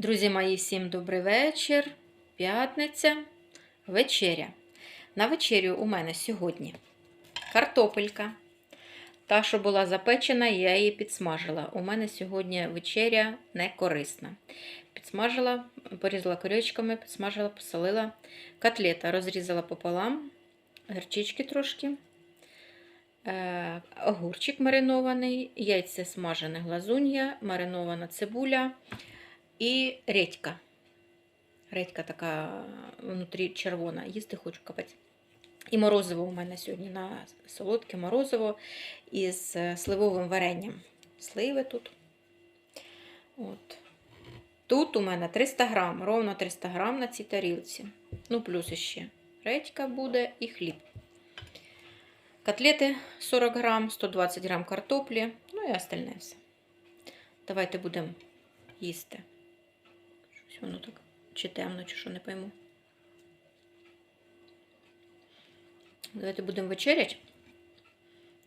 Друзі мої, всім добрий вечір. П'ятниця, вечеря. На вечерю у мене сьогодні картопелька. Та, що була запечена, я її підсмажила. У мене сьогодні вечеря не корисна. Підсмажила, порізала корючками, підсмажила, посолила. Котлета розрізала пополам, гірчички трошки. Е, огурчик маринований, яйце смажене глазунья, маринована цибуля і редька. Редька така внутрі червона. Їсти хочу капець. І морозиво у мене сьогодні на солодке морозиво із е, сливовим варенням. Сливи тут. От. Тут у мене 300 грам, ровно 300 грам на цій тарілці. Ну, плюс іще редька буде і хліб. Котлети 40 грам, 120 грам картоплі, ну і остальне все. Давайте будемо їсти. Щось воно так чи темно, чи що не пойму. Давайте будемо вечеряти,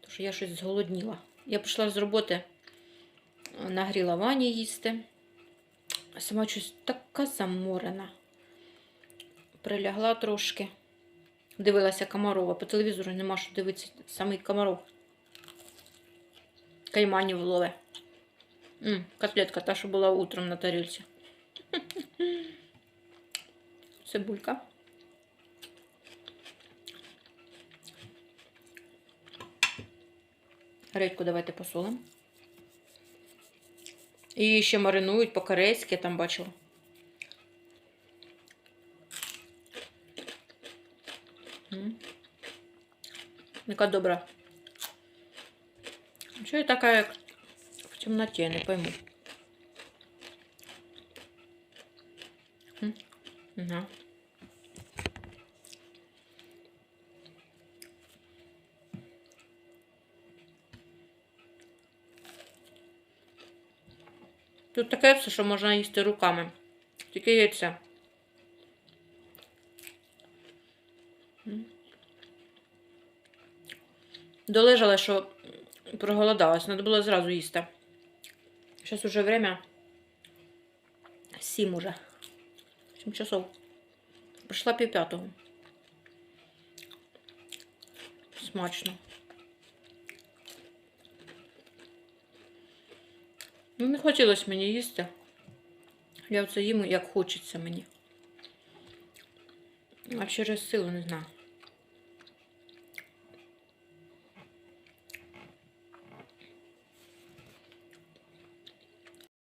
тому що я щось зголодніла. Я прийшла з роботи, нагріла вані їсти. Сама щось така заморена. Прилягла трошки. Дивилася Комарова. По телевізору нема що дивитися. Самий Комаров. Кайманів лове. М, котлетка та, що була утром на тарілці. Цибулька. Редьку давайте посолимо. І ще маринують по-корейськи, там бачила. Яка добра. Чого я така, як в темноті, я не пойму. М. Ага. Тут таке все, що можна їсти руками. Тільки яйця. Долежала, що проголодалась. Надо було зразу їсти. Зараз уже время. Сім уже. Сім часов. Прийшла пів п'ятого. Смачно. Ну, не хотілося мені їсти. Я це їм, як хочеться мені. А через силу не знаю.